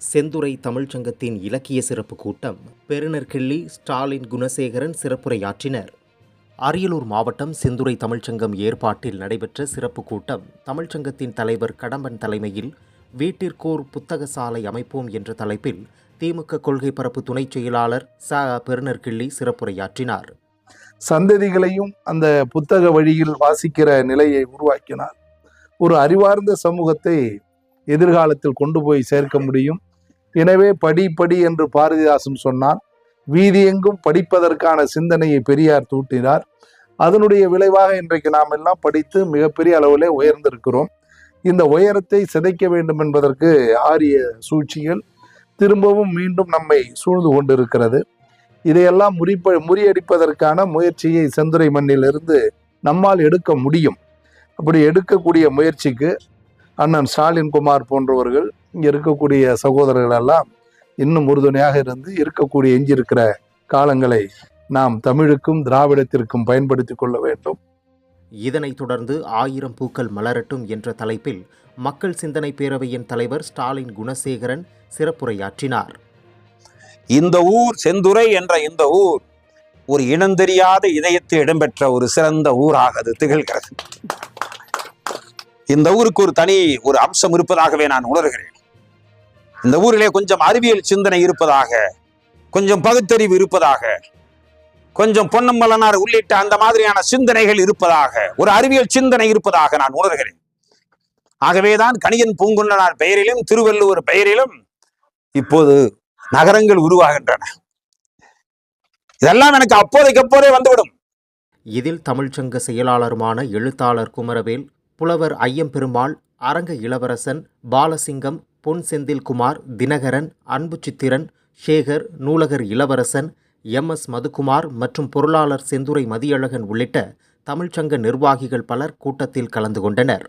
செந்துறை தமிழ்ச்சங்கத்தின் இலக்கிய சிறப்பு கூட்டம் பெருநர்கிள்ளி ஸ்டாலின் குணசேகரன் சிறப்புரையாற்றினர். அரியலூர் மாவட்டம் செந்துறை தமிழ்ச்சங்கம் ஏற்பாட்டில் நடைபெற்ற சிறப்பு கூட்டம் தமிழ்ச்சங்கத்தின் தலைவர் கடம்பன் தலைமையில் வீட்டிற்கோர் புத்தக சாலை அமைப்போம் என்ற தலைப்பில் திமுக கொள்கை பரப்பு துணைச் செயலாளர் ச. பெருநற்கிள்ளி சிறப்புரையாற்றினார். சந்ததிகளையும் அந்த புத்தக வழியில் வாசிக்கிற நிலையை உருவாக்கினார். ஒரு அறிவார்ந்த சமூகத்தை எதிர்காலத்தில் கொண்டு போய் சேர்க்க முடியும். எனவே படி படி என்று பாரதிதாசன் சொன்னான் வீதியெங்கும் படிப்பதற்கான சிந்தனையை பெரியார் தூட்டினார் அதனுடைய விளைவாக இன்றைக்கு நாம் எல்லாம் படித்து மிகப்பெரிய அளவிலே உயர்ந்திருக்கிறோம். இந்த உயரத்தை சிதைக்க வேண்டும் என்பதற்கு ஆரிய சூழ்ச்சிகள் திரும்பவும் மீண்டும் நம்மை சூழ்ந்து கொண்டிருக்கிறது. இதையெல்லாம் முறிப்ப முறியடிப்பதற்கான முயற்சியை செந்துரை மண்ணிலிருந்து நம்மால் எடுக்க முடியும். அப்படி எடுக்கக்கூடிய முயற்சிக்கு அண்ணன் ஸ்டாலின் குமார் போன்றவர்கள் இங்கே இருக்கக்கூடிய சகோதரர்கள் எல்லாம் இன்னும் உறுதுணையாக இருந்து இருக்கக்கூடிய எஞ்சியிருக்கிற காலங்களை நாம் தமிழுக்கும் திராவிடத்திற்கும் பயன்படுத்தி கொள்ள வேண்டும். இதனைத் தொடர்ந்து ஆயிரம் பூக்கள் மலரட்டும் என்ற தலைப்பில் மக்கள் சிந்தனை பேரவையின் தலைவர் ஸ்டாலின் குணசேகரன் சிறப்புரையாற்றினார். இந்த ஊர் செந்துறை என்ற இந்த ஊர் ஒரு இனந்தெரியாத இதயத்தில் இடம்பெற்ற ஒரு சிறந்த ஊராக அது திகழ்கிறது. இந்த ஊருக்கு ஒரு தனி ஒரு அம்சம் இருப்பதாகவே நான் உணர்கிறேன். இந்த ஊரிலே கொஞ்சம் அறிவியல் சிந்தனை இருப்பதாக கொஞ்சம் பகுத்தறிவு இருப்பதாக கொஞ்சம் பொன்னம்பலனார் உள்ளிட்ட அந்த மாதிரியான சிந்தனைகள் இருப்பதாக ஒரு அறிவியல் சிந்தனை இருப்பதாக நான் உணர்கிறேன். ஆகவேதான் கணியன் பூங்குன்றனார் பெயரிலும் திருவள்ளுவர் பெயரிலும் இப்போது நகரங்கள் உருவாகின்றன. இதெல்லாம் எனக்கு அப்போதைக்கு அப்போதே வந்துவிடும். இதில் தமிழ்ச்சங்க செயலாளருமான எழுத்தாளர் குமரவேல் புலவர் ஐயம்பெருமாள் அரங்க இளவரசன் பாலசிங்கம் பொன் செந்தில்குமார் தினகரன் அன்பு சித்திரன் சேகர் நூலகர் இளவரசன் எம் எஸ் மதுகுமார் மற்றும் பொருளாளர் செந்துரை மதியழகன் உள்ளிட்ட தமிழ்ச்சங்க நிர்வாகிகள் பலர் கூட்டத்தில் கலந்து கொண்டனர்.